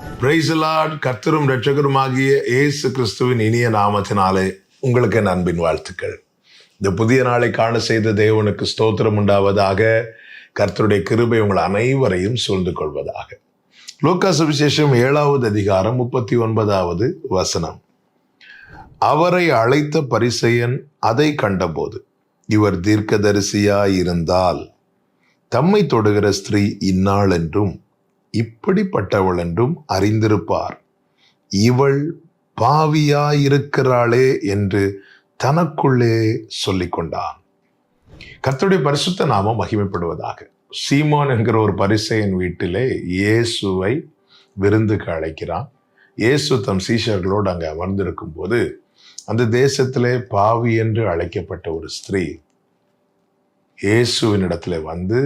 பிரைசலாட் கர்த்தரும் ரட்சகருமாகிய இயேசு கிறிஸ்துவின் இனிய நாமத்தினாலே உங்களுக்கு என் அன்பின் வாழ்த்துக்கள். இந்த புதிய நாளை காண செய்த தேவனுக்கு ஸ்தோத்திரம் உண்டாவதாக கர்த்தருடைய கிருபை உங்கள் அனைவரையும் சூழ்ந்து கொள்வதாக. லூக்கா சுவிசேஷம் ஏழாவது அதிகாரம் முப்பத்தி ஒன்பதாவது வசனம். அவரை அழைத்த பரிசெயன் அதை கண்டபோது இவர் தீர்க்கதரிசியாயிருந்தால் தம்மை தொடுகிற ஸ்திரீ இந்நாளென்றும் என்றும் இப்படிப்பட்டவள் என்றும் அறிந்திருப்பார். இவள் பாவியாயிருக்கிறாளே என்று தனக்குள்ளே சொல்லிக்கொண்டான் கத்துடைய கர்த்தருடைய பரிசுத்த நாமம் மகிமைப்படுவதாக. சீமான் என்கிற ஒரு பரிசையின் வீட்டிலே இயேசுவை விருந்துக்கு அழைக்கிறான். இயேசு தம் சீஷர்களோடு அங்கே அமர்ந்திருக்கும் போது அந்த தேசத்திலே பாவி என்று அழைக்கப்பட்ட ஒரு ஸ்திரீ இயேசுவினிடத்துல வந்து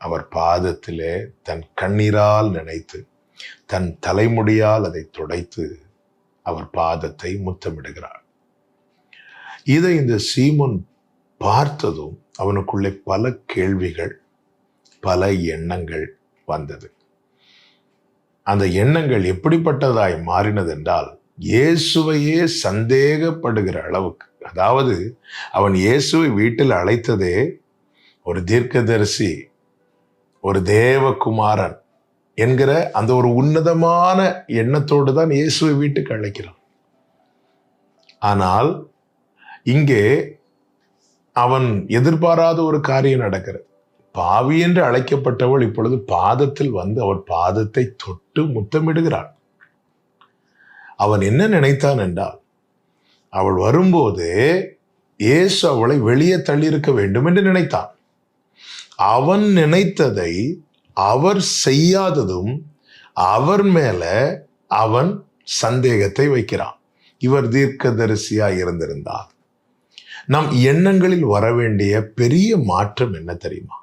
அவர் பாதத்திலே தன் கண்ணீரால் நினைத்து தன் தலைமுடியால் அதை துடைத்து அவர் பாதத்தை முத்தமிடுகிறார் இதை இந்த சீமோன் பார்த்ததும் அவனுக்குள்ளே பல கேள்விகள் பல எண்ணங்கள் வந்தது. அந்த எண்ணங்கள் எப்படிப்பட்டதாய் மாறினதென்றால் இயேசுவையே சந்தேகப்படுகிற அளவுக்கு அதாவது அவன் இயேசுவை வீட்டில் அழைத்ததே ஒரு தீர்க்கதரிசி ஒரு தேவகுமாரன் என்கிற அந்த ஒரு உன்னதமான எண்ணத்தோடு தான் இயேசுவை வீட்டுக்கு அழைக்கிறான். ஆனால் இங்கே அவன் எதிர்பாராத ஒரு காரியம் நடக்கிறது. பாவி என்று அழைக்கப்பட்டவள் இப்பொழுது பாதத்தில் வந்து அவர் பாதத்தை தொட்டு முத்தமிடுகிறாள். அவன் என்ன நினைத்தான் என்றால் அவள் வரும்போது இயேசு அவளை வெளியே தள்ளியிருக்க வேண்டும் என்று நினைத்தான். அவன் நினைத்ததை அவர் செய்யாததும் அவர் மேல அவன் சந்தேகத்தை வைக்கிறான். இவர் தீர்க்கதரிசியா இருந்திருந்தார். நம் எண்ணங்களில் வர வேண்டிய பெரிய மாற்றம் என்ன தெரியுமா?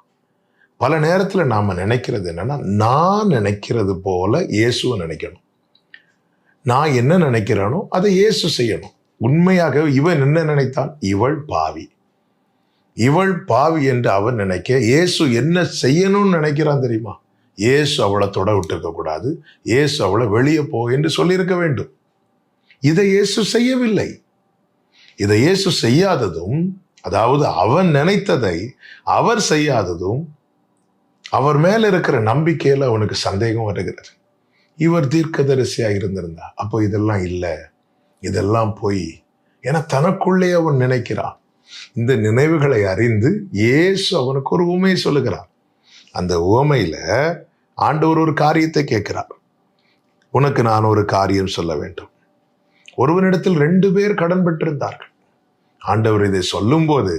பல நேரத்தில் நாம் நினைக்கிறது என்னன்னா நான் நினைக்கிறது போல இயேசுவை நினைக்கணும். நான் என்ன நினைக்கிறேனோ அதை இயேசு செய்யணும். உண்மையாகவே இவன் என்ன நினைத்தான்? இவள் பாவி. இவள் பாவி என்று அவன் நினைக்க இயேசு என்ன செய்யணும்னு நினைக்கிறான் தெரியுமா? இயேசு அவளை தொட விட்டுருக்க கூடாது. இயேசு அவளை வெளியே போ என்று சொல்லியிருக்க வேண்டும். இதை இயேசு செய்யவில்லை. இதை இயேசு செய்யாததும் அதாவது அவன் நினைத்ததை அவர் செய்யாததும் அவர் மேல இருக்கிற நம்பிக்கையில அவனுக்கு சந்தேகம் வருகிறது. இவர் தீர்க்கதரிசியா இருந்திருந்தா அப்போ இதெல்லாம் இல்லை. இதெல்லாம் போய் என தனக்குள்ளே அவன் நினைக்கிறான். இந்த நினைவுகளை அறிந்து ஏசு அவனுக்கு ஒரு உவமையை சொல்லுகிறார். அந்த உவமையில் ஆண்டவர் ஒரு காரியத்தை கேட்கிறார். உனக்கு நான் ஒரு காரியம் சொல்ல வேண்டும். ஒருவனிடத்தில் ரெண்டு பேர் கடன் பெற்றிருந்தார்கள். ஆண்டவர் இதை சொல்லும்போது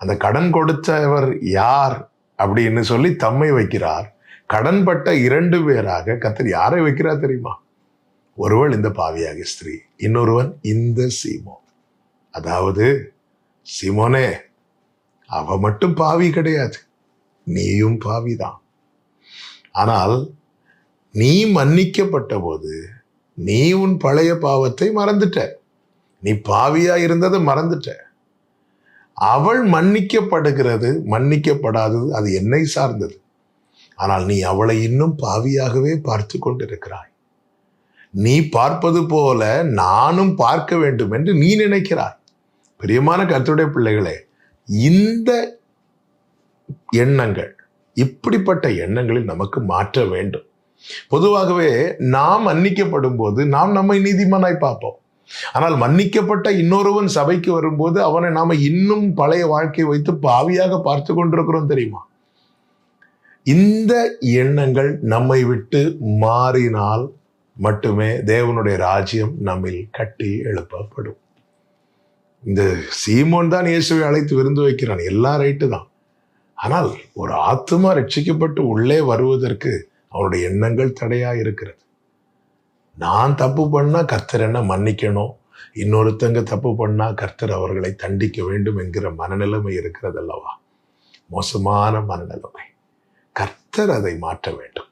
அந்த கடன் கொடுத்தவர் யார் அப்படின்னு சொல்லி தம்மை வைக்கிறார். கடன்பட்ட இரண்டு பேராக கத்தர் யாரை வைக்கிறார் தெரியுமா? ஒருவள் இந்த பாவியாக ஸ்திரீ இன்னொருவன் இந்த சீமோ அதாவது சிமோனே அவ மட்டும் பாவி கிடையாது. நீயும் பாவிதான். ஆனால் நீ மன்னிக்கப்பட்ட போது நீ உன் பழைய பாவத்தை மறந்துட்ட. நீ பாவியா இருந்ததை மறந்துட்ட. அவள் மன்னிக்கப்படுகிறது மன்னிக்கப்படாதது அது என்னை சார்ந்தது. ஆனால் நீ அவளை இன்னும் பாவியாகவே பார்த்து கொண்டிருக்கிறாய். நீ பார்ப்பது போல நானும் பார்க்க வேண்டும் என்று நீ நினைக்கிறாய். பிரியமான கருத்துடைய பிள்ளைகளே இந்த எண்ணங்கள் இப்படிப்பட்ட எண்ணங்களில் நமக்கு மாற்ற வேண்டும். பொதுவாகவே நாம் மன்னிக்கப்படும் போது நாம் நம்மை நீதிமானாய் பார்ப்போம். ஆனால் மன்னிக்கப்பட்ட இன்னொருவன் சபைக்கு வரும்போது அவனை நாம இன்னும் பழைய வாழ்க்கை வைத்து பாவியாக பார்த்து கொண்டிருக்கிறோம் தெரியுமா? இந்த எண்ணங்கள் நம்மை விட்டு மாறினால் மட்டுமே தேவனுடைய ராஜ்யம் நம்மில் கட்டி எழுப்பப்படும். இந்த சீமோன் தான் இயேசுவை அழைத்து விருந்து வைக்கிறான். எல்லாம் ரைட்டு தான். ஆனால் ஒரு ஆத்மா ரட்சிக்கப்பட்டு உள்ளே வருவதற்கு அவனுடைய எண்ணங்கள் தடையா இருக்கிறது. நான் தப்பு பண்ணா கர்த்தர் என்ன மன்னிக்கணும். இன்னொருத்தங்க தப்பு பண்ணா கர்த்தர் அவர்களை தண்டிக்க வேண்டும் என்கிற மனநிலைமை இருக்கிறது அல்லவா? மோசமான மனநிலைமை. கர்த்தர் அதை மாற்ற வேண்டும்.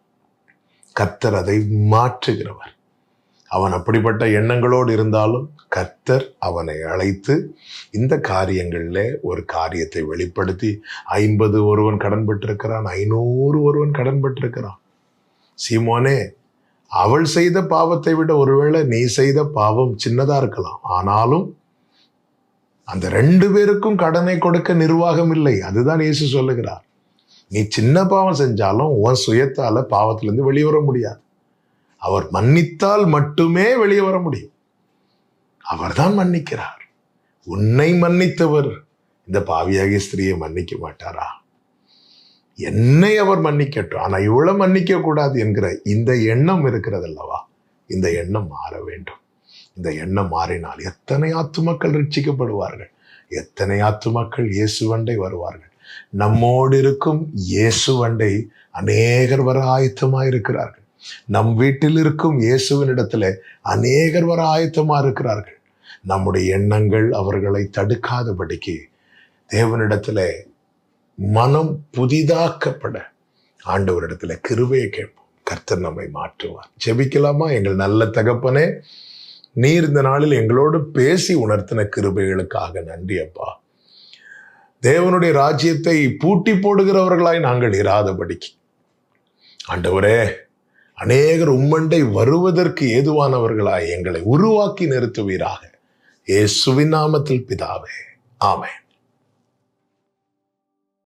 கர்த்தர் அதை மாற்றுகிறவர். அவன் அப்படிப்பட்ட எண்ணங்களோடு இருந்தாலும் கர்த்தர் அவனை அழைத்து இந்த காரியங்களில் ஒரு காரியத்தை வெளிப்படுத்தி ஐம்பது ஒருவன் கடன் பெற்றிருக்கிறான் ஐநூறு ஒருவன் கடன் பெற்றிருக்கிறான். சீமோனே அவள் செய்த பாவத்தை விட ஒருவேளை நீ செய்த பாவம் சின்னதாக இருக்கலாம். ஆனாலும் அந்த ரெண்டு பேருக்கும் கடனை கொடுக்க நிர்வாகம் இல்லை. அதுதான் இயேசு சொல்லுகிறார். நீ சின்ன பாவம் செஞ்சாலும் உன் சுயத்தால் பாவத்திலேருந்து வெளிவர முடியாது. அவர் மன்னித்தால் மட்டுமே வெளியே வர முடியும். அவர்தான் மன்னிக்கிறார். உன்னை மன்னித்தவர். இந்த பாவியாகிய ஸ்திரியை மன்னிக்க மாட்டாரா? என்னை அவர் மன்னிக்கட்டும். ஆனால் இவ்வளவு மன்னிக்க கூடாது என்கிற இந்த எண்ணம் இருக்கிறது அல்லவா இந்த எண்ணம் மாற வேண்டும். இந்த எண்ணம் மாறினால் எத்தனை ஆத்துமக்கள் ரட்சிக்கப்படுவார்கள்? எத்தனை ஆத்துமக்கள் இயேசுவண்டை வருவார்கள்? நம்மோடு இருக்கும் இயேசுவண்டை அநேகர் வர ஆயத்தமாக இருக்கிறார்கள் நம் வீட்டில் இருக்கும் இயேசுவினிடத்துல அநேகர் வர ஆயத்தமா இருக்கிறார்கள். நம்முடைய எண்ணங்கள் அவர்களை தடுக்காதபடிக்கு தேவனிடத்துல மனம் புதிதாக்கப்பட ஆண்டவரிடத்துல கிருபையை கேட்போம். கர்த்தர் நம்மை மாற்றுவார். ஜெபிக்கலாமா? எங்கள் நல்ல தகப்பனே நீர் இந்த நாளில் எங்களோடு பேசி உணர்த்தின கிருபைகளுக்காக நன்றி அப்பா. தேவனுடைய ராஜ்யத்தை பூட்டி போடுகிறவர்களாய் நாங்கள் இராதபடிக்கு. ஆண்டவரே அநேகர் உம்மண்டை வருவதற்கு ஏதுவானவர்களாய் எங்களை உருவாக்கி நிறுத்துவீராக. இயேசுவின் நாமத்தில் பிதாவே. ஆமேன்.